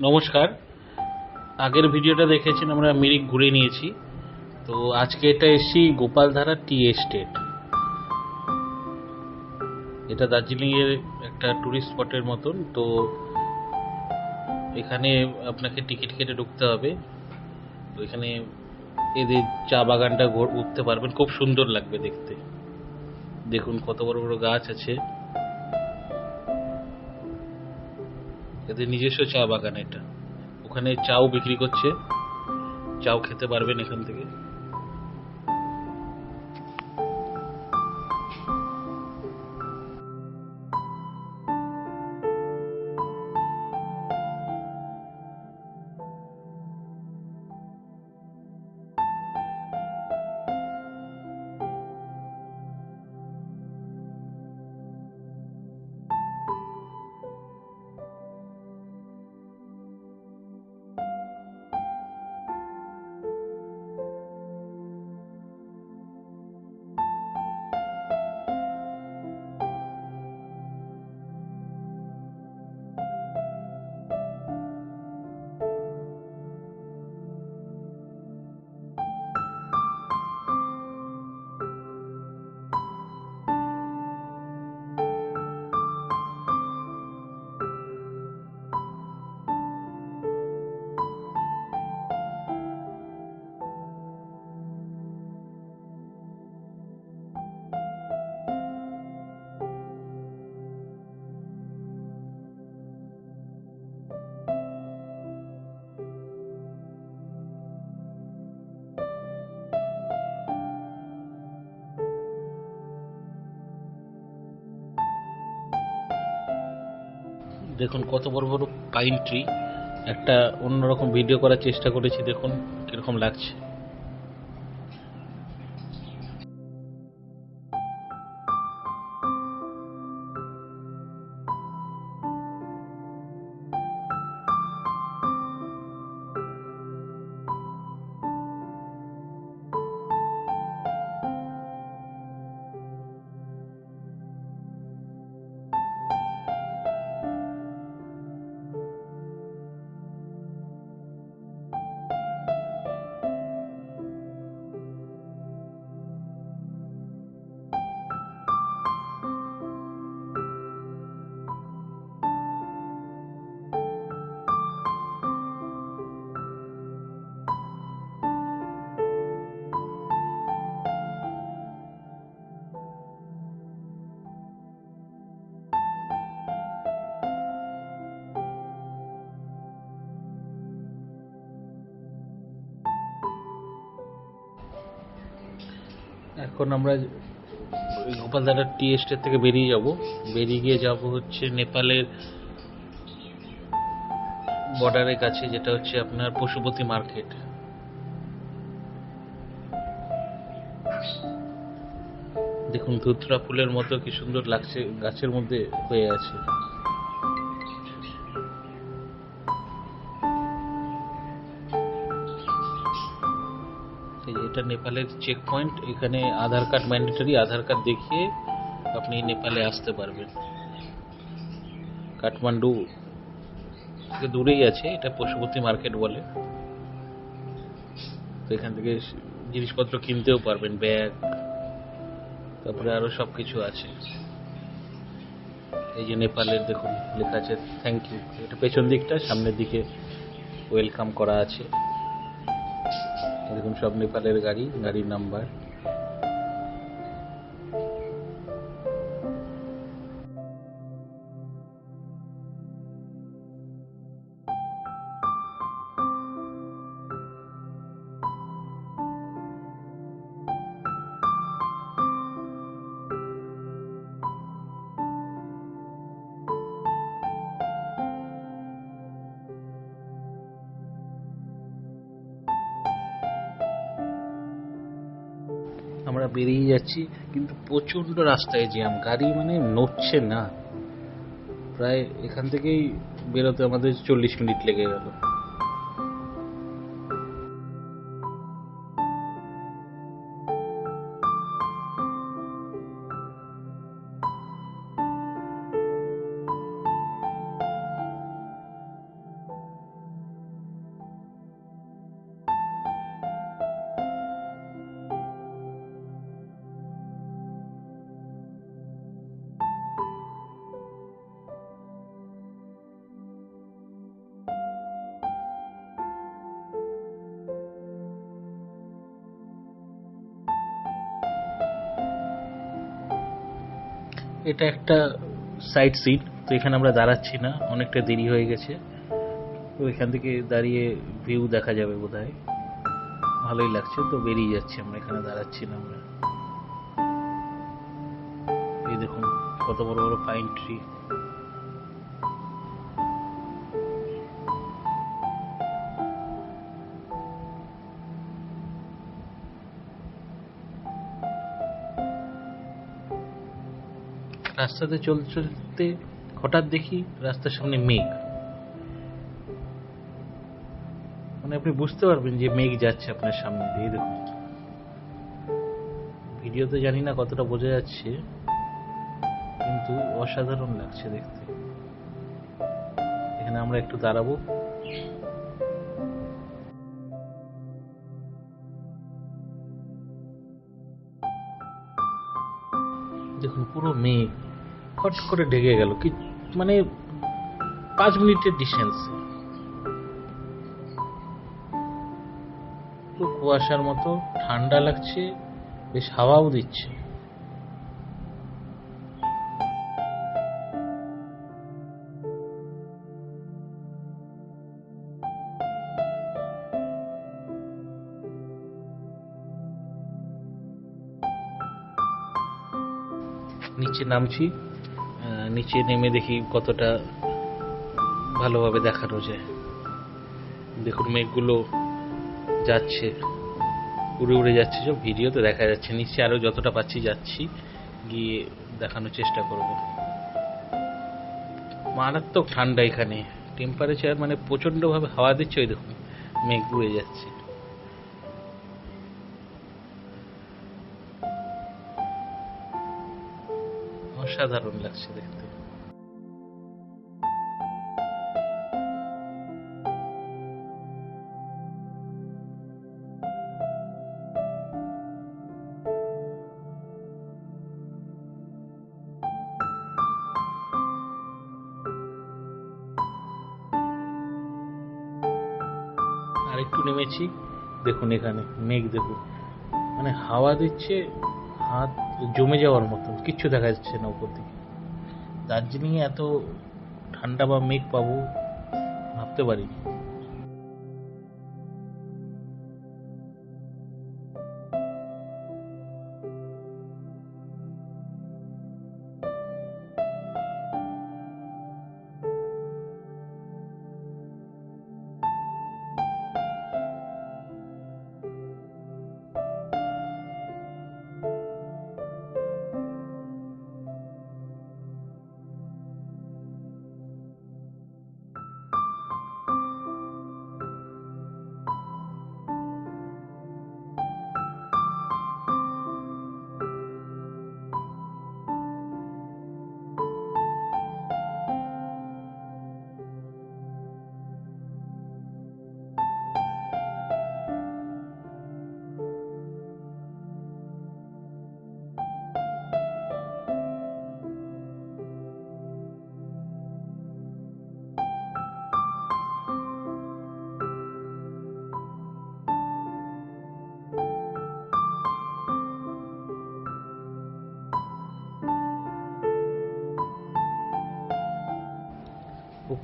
নমস্কার। আগের ভিডিওটা দেখেছেন, আমরা মিরিক ঘুরে নিয়েছি। তো আজকে এটা এসছি গোপালধারা টি এস্টেট। এটা দার্জিলিংয়ের একটা টুরিস্ট স্পটের মতন। তো এখানে আপনাকে টিকিট কেটে ঢুকতে হবে। তো এখানে এদের চা বাগানটা উঠতে পারবেন। খুব সুন্দর লাগবে দেখতে। দেখুন কত বড় বড় গাছ আছে। এদের নিজস্ব চা বাগান এটা। ওখানে চাও বিক্রি করছে। চাও খেতে পারবেন এখান থেকে। দেখুন কত বড় বড় পাইন ট্রি একটা অন্যরকম ভিডিও করার চেষ্টা করেছি, দেখুন কীরকম লাগছে। এখন আমরা ওই গোপালধারা টি এস্টেট থেকে বেরিয়ে যাব। বেরিয়ে গিয়ে যাব হচ্ছে নেপালের বর্ডারের কাছে, যেটা হচ্ছে আপনার পশুপতি মার্কেট দেখুন ধুতরা ফুলের মতো কি সুন্দর লাগছে গাছের মধ্যে হয়ে আছে। এটা নেপালের চেক পয়েন্ট এখানে Aadhaar card mandatory Aadhaar card দেখিয়ে আপনি নেপালে আসতে পারবেন। কাঠমান্ডু থেকে দূরেই আছে, এটা পশুপতি মার্কেট বলে। তো এখান থেকে জিনিসপত্র কিনতেও পারবেন, ব্যাগ, তারপরে আরও সব কিছু আছে। এই যে নেপালের দেখুন, লেখা আছে থ্যাংক ইউ এটা পেছন দিকটা, সামনের দিকে ওয়েলকাম করা আছে। দেখুন সব নেপালের গাড়ি গাড়ির নাম্বার বেরিয়ে যাচ্ছি, কিন্তু প্রচণ্ড রাস্তায় জ্যাম। গাড়ি মানে নড়ছে না। প্রায় এখান থেকেই বেরোতে আমাদের চল্লিশ মিনিট লেগে গেল। এটা একটা সাইড সিট তো এখানে আমরা দাঁড়াচ্ছি না, অনেকটা দেরি হয়ে গেছে। তো এখান থেকে দাঁড়িয়ে ভিউ দেখা যাবে বোধহয়। ভালোই লাগছে, তো বেরিয়ে যাচ্ছি আমরা, এখানে দাঁড়াচ্ছি না আমরা। এই দেখুন, কত বড় বড় পাইন ট্রি রাস্তাতে চলতে চলতে হঠাৎ দেখি রাস্তার সামনে মেঘ। মানে আপনি বুঝতে পারবেন যে মেঘ যাচ্ছে আপনার সামনে দিয়ে দেখুন। ভিডিওতে জানি না কতটা বোঝা যাচ্ছে, কিন্তু অসাধারণ লাগছে দেখতে। এখানে আমরা একটু দাঁড়াবো। দেখুন, পুরো মেঘ। ফট করে ঢেকে গেল, কি মানে পাঁচ মিনিটের ডিস্টেন্স কুয়াশার মতো ঠান্ডা লাগছে, বেশ হাওয়াও দিচ্ছে। নিচে নামছি। নিচে নেমে দেখি কতটা ভালোভাবে দেখানো যায়। দেখুন, মেঘগুলো যাচ্ছে, উড়ে উড়ে যাচ্ছে, সব ভিডিওতে দেখা যাচ্ছে। নিচে আরও যতটা পাচ্ছি যাচ্ছি, গিয়ে দেখানোর চেষ্টা করব। মারাত্মক ঠান্ডা এখানে। টেম্পারেচার মানে প্রচন্ডভাবে হাওয়া দিচ্ছে, ওই দেখুন, মেঘ উড়ে যাচ্ছে। অসাধারণ লাগছে দেখতে। একটু নেমেছি। দেখুন এখানে মেঘ দেখুন। মানে হাওয়া দিচ্ছে হাত জমে যাওয়ার মতো, কিচ্ছু দেখা যাচ্ছে না উপর দিকে। দার্জিলিং এ এত ঠান্ডা বা মেঘ পাবো, ভাবতে পারিনি।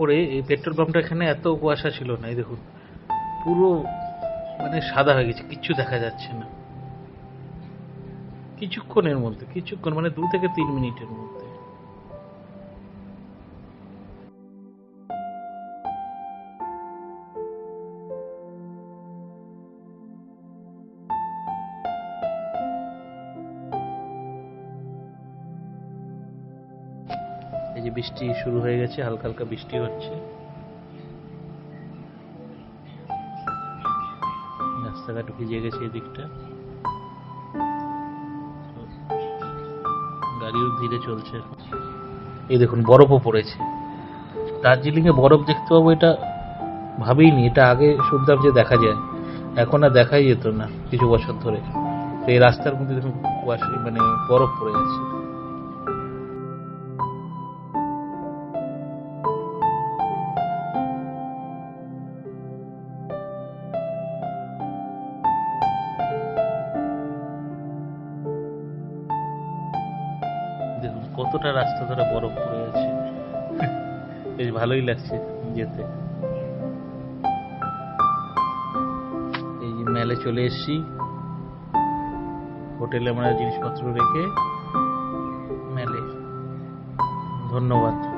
উপরে এই পেট্রোল পাম্পটা এখানে এত কুয়াশা ছিল না, এই দেখুন। পুরো মানে সাদা হয়ে গেছে, কিচ্ছু দেখা যাচ্ছে না। কিছুক্ষণের মধ্যে, কিছুক্ষণ মানে দু থেকে তিন মিনিটের মধ্যে। বৃষ্টি শুরু হয়ে গেছে, হালকা হালকা বৃষ্টি হচ্ছে। রাস্তাঘাট ভিজে গেছে এদিকটা। গাড়িও ধীরে চলছে এই দেখুন, বরফও পড়েছে। দার্জিলিং এ বরফ দেখতে পাবো এটা ভাবিনি, এটা আগে শুনতাম যে দেখা যায়। এখন আর দেখাই যেত না, কিছু বছর ধরে। এই রাস্তার মধ্যে দেখুন মানে বরফ পড়ে যাচ্ছে দেখুন, কতটা রাস্তা ধরে বরফ পড়ে আছে। বেশ ভালোই লাগছে যেতে। এই যে মেলে চলে এসছি। হোটেলে আমরা জিনিসপত্র রেখে মেলে। ধন্যবাদ।